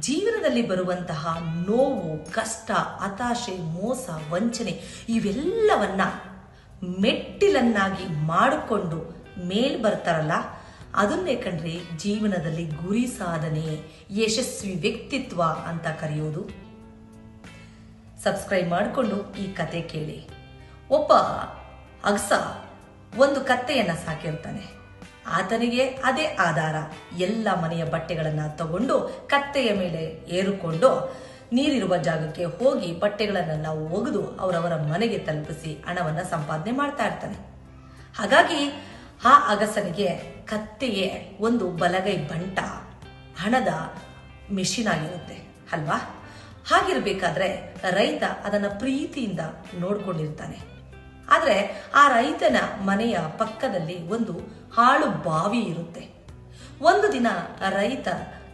ಜೀವನದಲ್ಲಿ ಬರುವಂತಹ ನೋವು, ಕಷ್ಟ, ಹತಾಶೆ, ಮೋಸ, ವಂಚನೆ ಇವೆಲ್ಲವನ್ನ ಮೆಟ್ಟಿಲನ್ನಾಗಿ ಮಾಡಿಕೊಂಡು ಮೇಲ್ ಬರ್ತಾರಲ್ಲ, ಅದನ್ನೇ ಕಂಡ್ರೆ ಜೀವನದಲ್ಲಿ ಗುರಿ ಸಾಧನೆ, ಯಶಸ್ವಿ ವ್ಯಕ್ತಿತ್ವ ಅಂತ ಕರೆಯೋದು. ಸಬ್ಸ್ಕ್ರೈಬ್ ಮಾಡಿಕೊಂಡು ಈ ಕತೆ ಕೇಳಿ. ಒಬ್ಬ ಅಗಸ ಒಂದು ಕತ್ತೆಯನ್ನ ಸಾಕಿರ್ತಾನೆ. ಆತನಿಗೆ ಅದೇ ಆಧಾರ. ಎಲ್ಲ ಮನೆಯ ಬಟ್ಟೆಗಳನ್ನು ತಗೊಂಡು ಕತ್ತೆಯ ಮೇಲೆ ಏರುಕೊಂಡು ನೀರಿರುವ ಜಾಗಕ್ಕೆ ಹೋಗಿ ಬಟ್ಟೆಗಳನ್ನೆಲ್ಲ ಒಗೆದು ಅವರವರ ಮನೆಗೆ ತಲುಪಿಸಿ ಹಣವನ್ನು ಸಂಪಾದನೆ ಮಾಡ್ತಾ ಇರ್ತಾನೆ. ಹಾಗಾಗಿ ಆ ಅಗಸನಿಗೆ ಕತ್ತೆಯೇ ಒಂದು ಬಲಗೈ ಬಂಟ ಹಣದ ಮೆಷಿನ್ ಆಗಿರುತ್ತೆ, ಅಲ್ವಾ? ಹಾಗಿರಬೇಕಾದ್ರೆ ರೈತ ಅದನ್ನ ಪ್ರೀತಿಯಿಂದ ನೋಡ್ಕೊಂಡಿರ್ತಾನೆ. ಆದ್ರೆ ಆ ರೈತನ ಮನೆಯ ಪಕ್ಕದಲ್ಲಿ ಒಂದು ಹಾಳು ಬಾವಿ ಇರುತ್ತೆ. ಒಂದು ದಿನ ರೈತ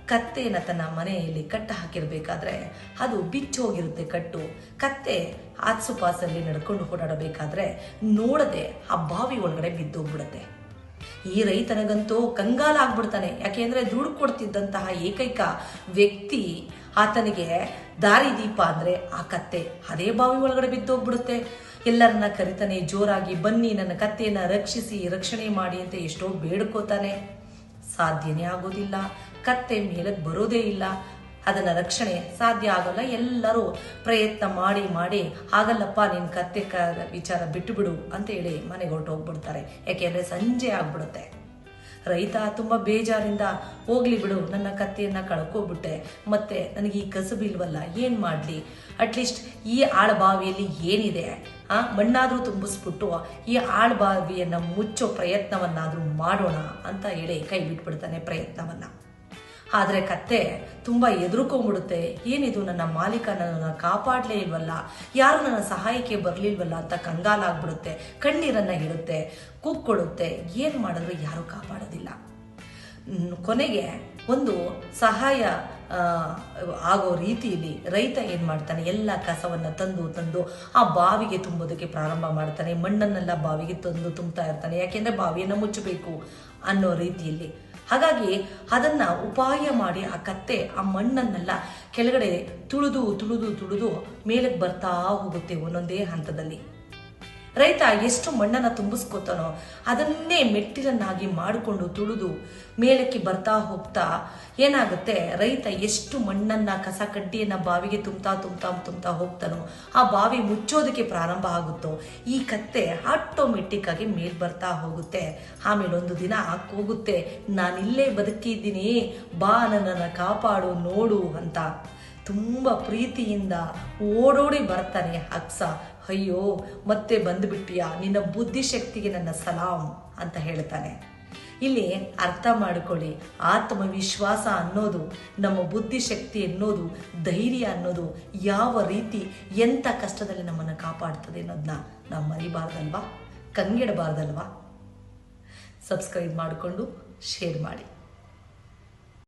ಕತ್ತೆಯನ್ನು ತನ್ನ ಮನೆಯಲ್ಲಿ ಕಟ್ಟ ಹಾಕಿರಬೇಕಾದ್ರೆ ಅದು ಬಿಚ್ಚೋಗಿರುತ್ತೆ ಕಟ್ಟು. ಕತ್ತೆ ಆಸುಪಾಸಲ್ಲಿ ನಡ್ಕೊಂಡು ಓಡಾಡಬೇಕಾದ್ರೆ ನೋಡದೆ ಆ ಬಾವಿ ಒಳಗಡೆ ಬಿದ್ದೋಗ್ಬಿಡುತ್ತೆ. ಈ ರೈತನಗಂತೂ ಕಂಗಾಲಾಗ್ಬಿಡ್ತಾನೆ. ಯಾಕೆಂದ್ರೆ ದುಡ್ಡು ಕೊಡ್ತಿದ್ದಂತಹ ಏಕೈಕ ವ್ಯಕ್ತಿ ಆತನಿಗೆ ದಾರಿ ದೀಪ ಅಂದ್ರೆ ಆ ಕತ್ತೆ. ಅದೇ ಬಾವಿ ಒಳಗಡೆ ಬಿದ್ದೋಗ್ಬಿಡುತ್ತೆ. ಎಲ್ಲರನ್ನ ಕರಿತಾನೆ, ಜೋರಾಗಿ ಬನ್ನಿ, ನನ್ನ ಕತ್ತೆಯನ್ನ ರಕ್ಷಿಸಿ, ರಕ್ಷಣೆ ಮಾಡಿ ಅಂತ ಎಷ್ಟೋ ಬೇಡ್ಕೋತಾನೆ. ಸಾಧ್ಯನೇ ಆಗೋದಿಲ್ಲ. ಕತ್ತೆ ಮೇಲಕ್ಕೆ ಬರೋದೇ ಇಲ್ಲ. ಅದನ್ನ ರಕ್ಷಣೆ ಸಾಧ್ಯ ಆಗಲ್ಲ. ಎಲ್ಲರೂ ಪ್ರಯತ್ನ ಮಾಡಿ ಮಾಡಿ, ಆಗಲ್ಲಪ್ಪ, ನಿನ್ ಕತ್ತೆ ಕ, ವಿಚಾರ ಬಿಟ್ಟು ಬಿಡು ಅಂತ ಹೇಳಿ ಮನೆಗೆ ಹೊರಟೋಗ್ಬಿಡ್ತಾರೆ. ಯಾಕೆಂದ್ರೆ ಸಂಜೆ ಆಗ್ಬಿಡುತ್ತೆ. ರೈತ ತುಂಬ ಬೇಜಾರಿಂದ ಹೋಗ್ಲಿ ಬಿಡು, ನನ್ನ ಕತ್ತೆಯನ್ನ ಕಳ್ಕೊಬಿಟ್ಟೆ. ಮತ್ತೆ ನನಗೆ ಈ ಕಸಬು ಇಲ್ವಲ್ಲ, ಏನ್ ಮಾಡ್ಲಿ? ಅಟ್ಲೀಸ್ಟ್ ಈ ಆಳಬಾವಿಯಲ್ಲಿ ಏನಿದೆ? ಆ, ಮಣ್ಣಾದ್ರೂ ತುಂಬಿಸ್ಬಿಟ್ಟು ಈ ಆಳಬಾವಿಯನ್ನ ಮುಚ್ಚೋ ಪ್ರಯತ್ನವನ್ನಾದ್ರೂ ಮಾಡೋಣ ಅಂತ ಹೇಳಿ ಕೈ ಬಿಟ್ಬಿಡ್ತಾನೆ ಪ್ರಯತ್ನವನ್ನ. ಆದ್ರೆ ಕತ್ತೆ ತುಂಬಾ ಎದುರುಕೊಂಡ್ಬಿಡುತ್ತೆ. ಏನಿದು? ನನ್ನ ಮಾಲೀಕ ನನ್ನ ಕಾಪಾಡಲೇ ಇಲ್ವಲ್ಲ? ಯಾರು ನನ್ನ ಸಹಾಯಕ್ಕೆ ಬರಲಿಲ್ವಲ್ಲ ಅಂತ ಕಂಗಾಲಾಗ್ಬಿಡುತ್ತೆ. ಕಣ್ಣೀರನ್ನ ಇಡುತ್ತೆ ಕೂಕ್ಕೊಡುತ್ತೆ ಏನ್ ಮಾಡಿದ್ರು ಯಾರು ಕಾಪಾಡೋದಿಲ್ಲ. ಕೊನೆಗೆ ಒಂದು ಸಹಾಯ ಆಗೋ ರೀತಿಯಲ್ಲಿ ರೈತ ಏನು ಮಾಡ್ತಾನೆ? ಎಲ್ಲ ಕಸವನ್ನು ತಂದು ತಂದು ಆ ಬಾವಿಗೆ ತುಂಬೋದಕ್ಕೆ ಪ್ರಾರಂಭ ಮಾಡ್ತಾನೆ. ಮಣ್ಣನ್ನೆಲ್ಲ ಬಾವಿಗೆ ತಂದು ತುಂಬ್ತಾ ಇರ್ತಾನೆ. ಯಾಕೆಂದರೆ ಬಾವಿಯನ್ನು ಮುಚ್ಚಬೇಕು ಅನ್ನೋ ರೀತಿಯಲ್ಲಿ. ಹಾಗಾಗಿ ಅದನ್ನು ಉಪಾಯ ಮಾಡಿ ಆ ಕತ್ತೆ ಆ ಮಣ್ಣನ್ನೆಲ್ಲ ಕೆಳಗಡೆ ತುಳಿದು ತುಳಿದು ತುಳಿದು ಮೇಲಕ್ಕೆ ಬರ್ತಾ ಹೋಗುತ್ತೆ ಒಂದೊಂದೇ ಹಂತದಲ್ಲಿ. ರೈತ ಎಷ್ಟು ಮಣ್ಣನ್ನ ತುಂಬಿಸ್ಕೋತಾನೋ ಅದನ್ನೇ ಮೆಟ್ಟಿಲನ್ನಾಗಿ ಮಾಡಿಕೊಂಡು ತುಳಿದು ಮೇಲಕ್ಕೆ ಬರ್ತಾ ಹೋಗ್ತಾ ಏನಾಗುತ್ತೆ? ರೈತ ಎಷ್ಟು ಮಣ್ಣನ್ನ ಕಸ ಕಡ್ಡಿಯನ್ನು ಬಾವಿಗೆ ತುಂಬ್ತಾ ತುಂಬ್ತಾ ತುಂಬ್ತಾ ಹೋಗ್ತಾನೋ ಆ ಬಾವಿ ಮುಚ್ಚೋದಕ್ಕೆ ಪ್ರಾರಂಭ ಆಗುತ್ತೋ ಈ ಕತ್ತೆ ಆಟೋಮೆಟಿಕ್ ಆಗಿ ಮೇಲ್ ಬರ್ತಾ ಹೋಗುತ್ತೆ. ಆಮೇಲೆ ಒಂದು ದಿನ ಹೋಗುತ್ತೆ ನಾನಿಲ್ಲೇ ಬದುಕಿದ್ದೀನಿ. ಬಾ ನನ್ನನ್ನು ಕಾಪಾಡು, ನೋಡು ಅಂತ. ತುಂಬ ಪ್ರೀತಿಯಿಂದ ಓಡೋಡಿ ಬರ್ತಾನೆ ಅಕ್ಸ. ಅಯ್ಯೋ, ಮತ್ತೆ ಬಂದುಬಿಟ್ಟಿಯಾ ನಿನ್ನ ಬುದ್ಧಿಶಕ್ತಿಗೆ ನನ್ನ ಸಲಾಂ ಅಂತ ಹೇಳ್ತಾನೆ. ಇಲ್ಲಿ ಅರ್ಥ ಮಾಡಿಕೊಳ್ಳಿ, ಆತ್ಮವಿಶ್ವಾಸ ಅನ್ನೋದು, ನಮ್ಮ ಬುದ್ಧಿಶಕ್ತಿ ಅನ್ನೋದು, ಧೈರ್ಯ ಅನ್ನೋದು ಯಾವ ರೀತಿ ಎಂಥ ಕಷ್ಟದಲ್ಲಿ ನಮ್ಮನ್ನು ಕಾಪಾಡ್ತದೆ ಅನ್ನೋದನ್ನ ನಾವು ಮರಿಬಾರ್ದಲ್ವಾ? ಕಂಗೆಡಬಾರ್ದಲ್ವಾ? ಸಬ್ಸ್ಕ್ರೈಬ್ ಮಾಡಿಕೊಂಡು ಶೇರ್ ಮಾಡಿ.